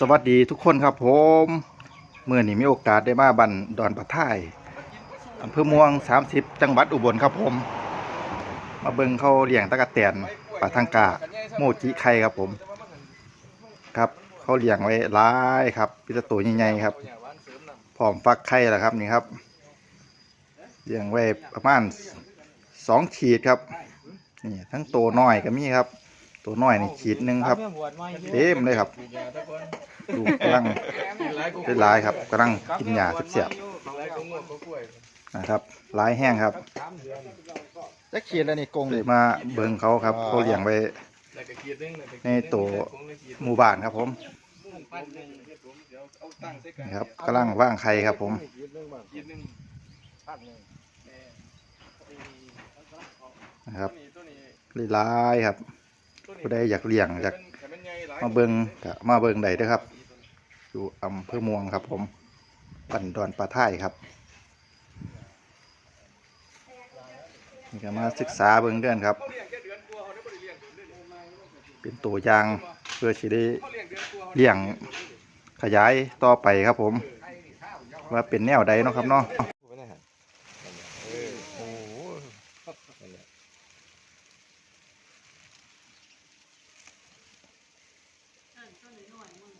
สวัสดีทุกคนครับผมเมื่อนี้มีโอกาสได้มาบันดอนปะท่ายอำเภอม่วง 30 จังหวัดอุบลครับผม มาเบิ่งเขาเลี้ยงตะกะแตนปลาทังกาโมจิไข่ครับผม ครับเขาเลี้ยงไว้หลายครับพิตตัวใหญ่ๆครับพร้อมฟักไข่แล้วครับนี่ครับเลี้ยงไว้ประมาณสองขีดครับนี่ทั้งโตน้อยก็มีครับ ตัวน้อยนี่ขีดหนึ่งครับเต็มเลยครับดูกำลังเป็นลายครับกำลังกินหญ้าเสียบๆนะครับลายแห้งครับจะขีดแล้วนี่กงเลยมาเบิ่งเขาครับเขาเลี้ยงไว้ในตัวหมู่บ้านครับผมนี่ครับกำลังว่างไข่ครับผมนะครับลายๆครับ ผู้ใดอยากเลี้ยงอยากมาเบิงก็มาเบิงได้เด้อครับ อยู่อำเภอม่วงครับ ผมปั่นดอนปลาท่ายครับนี่ก็มาศึกษาเบิ่งเดือนครับ เป็นตัวอย่างเพื่อสิได้เลี้ยงขยายต่อไปครับผม ว่าเป็นแนวใดเนาะครับเนาะ ต้นหน่อยมึง